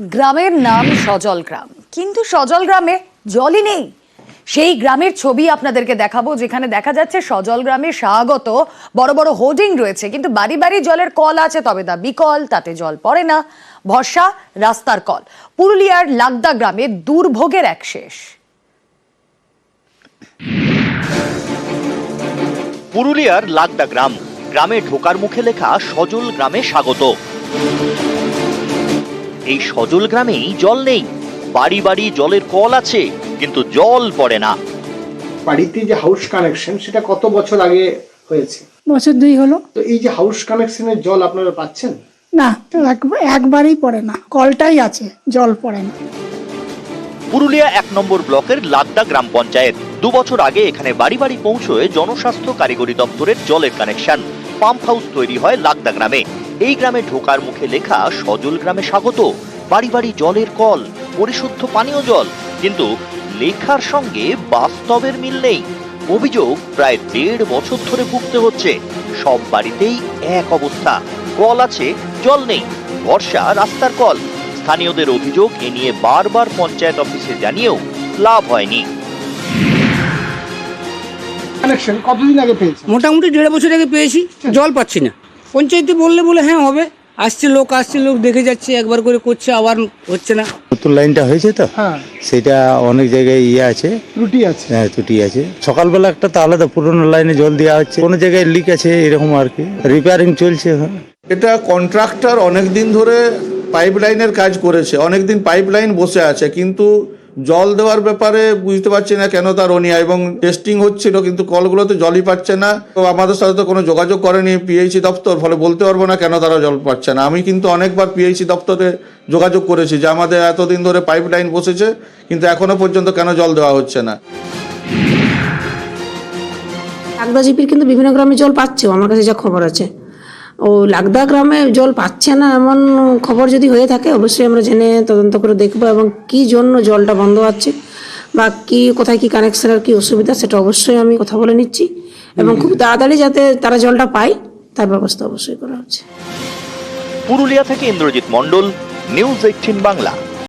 গ্রামের নাম সজল গ্রাম। কিন্তু সজল গ্রামে জলই নেই। সেই গ্রামের ছবি আপনাদেরকে দেখাবো, যেখানে দেখা যাচ্ছে সজল গ্রামে স্বাগত। বড় বড় হোর্ডিং রয়েছে, কিন্তু বাড়ি বাড়ি জলের কল আছে, তবে তা বিকল, তাতে জল পড়ে না। ভরসা, রাস্তার কল। পুরুলিয়ার লাগদা গ্রামে দুর্ভোগের এক শেষ। পুরুলিয়ার লাগদা গ্রাম। গ্রামে ঢোকার মুখে লেখা সজল গ্রামে স্বাগত। এই সজল গ্রামেই জল নেই। বাড়ি বাড়ি জলের কল আছে কিন্তু জল পড়ে না। বাড়িতে যে হাউস কানেকশন সেটা কত বছর আগে হয়েছে? বছর দুই হলো। তো এই যে হাউস কানেকশনের জল আপনারা পাচ্ছেন? না এক- একবারই পড়ে না। কলটাই আছে জল পড়ে না। পুরুলিয়া এক নম্বর ব্লকের লাদ্দা গ্রাম পঞ্চায়েত। দু বছর আগে এখানে বাড়ি বাড়ি পৌঁছয় জনস্বাস্থ্য কারিগরি দপ্তরের জলের কানেকশন পাম্প হাউস তৈরি হয় লাদ্দা গ্রামে। এই গ্রামে ঢোকার মুখে লেখা সজল গ্রামে স্বাগত। বাড়ি বাড়ি জলের কল পরিশুদ্ধ পানীয় জল। কিন্তু লেখার সঙ্গে বাস্তবের মিল নেই। অভিযোগ প্রায় দেড় বছর ধরে ভুগতে হচ্ছে। সব বাড়িতেই এক অবস্থা। কল আছে জল নেই। বর্ষা রাস্তার কল। স্থানীয়দের অভিযোগ এ নিয়ে বারবার পঞ্চায়েত অফিসে জানিয়েও লাভ হয়নি। কানেকশন কতদিন আগে পেয়েছেন? মোটামুটি দেড় বছর আগে পেয়েছি। জল পাচ্ছি না। পঞ্চায়েতে বললে বলে হ্যাঁ হবে। আসছে লোক আসছে লোক দেখে যাচ্ছে একবার করে করছে আবার হচ্ছে না। নতুন লাইনটা হয়েছে তো? হ্যাঁ। সেটা অনেক জায়গায় ইয়ে আছে। ত্রুটি আছে। হ্যাঁ, ত্রুটি আছে। সকালবেলা একটা তো আলাদা পুরোনো লাইনে জল দেওয়া হচ্ছে। কোনো জায়গায় লিক আছে এরকম আর কি। রিপেয়ারিং চলছে। এটা কন্ট্রাক্টর অনেক দিন ধরে পাইপ লাইনের কাজ করেছে। অনেক দিন পাইপ লাইন বসে আছে। কিন্তু জল দেওয়ার ব্যাপারে বুঝতে পারছি না কেন তার অনিয়া এবং টেস্টিং হচ্ছিল কিন্তু কলগুলোতে জলই পাচ্ছে না। তো আমাদের সাথে তো কোনো যোগাযোগ করেনি পিএইচি দপ্তর, ফলে বলতে পারব না কেন তারা জল পাচ্ছে না। আমি কিন্তু অনেকবার পিএইচি দপ্তরে যোগাযোগ করেছি, যে আমাদের এতদিন ধরে পাইপ লাইন বসেছে, কিন্তু এখনও পর্যন্ত কেন জল দেওয়া হচ্ছে না। লাগদা জিপির কিন্তু বিভিন্ন গ্রামে জল পাচ্ছেও, আমার কাছে যা খবর আছে। ও লাগদা গ্রামে জল পাচ্ছে না এমন খবর যদি হয়ে থাকে, অবশ্যই আমরা জেনে তদন্ত করে দেখব এবং কি জন্য জলটা বন্ধ আছে বা কি, কোথায় কি কানেকশনের কি অসুবিধা সেটা অবশ্যই আমি কথা বলে নিচ্ছি এবং খুব তাড়াতাড়ি যাতে তারা জলটা পায়, তার ব্যবস্থা অবশ্যই করা হচ্ছে। পুরুলিয়া থেকে ইন্দ্রজিৎ মণ্ডল, নিউজ এইটিন বাংলা।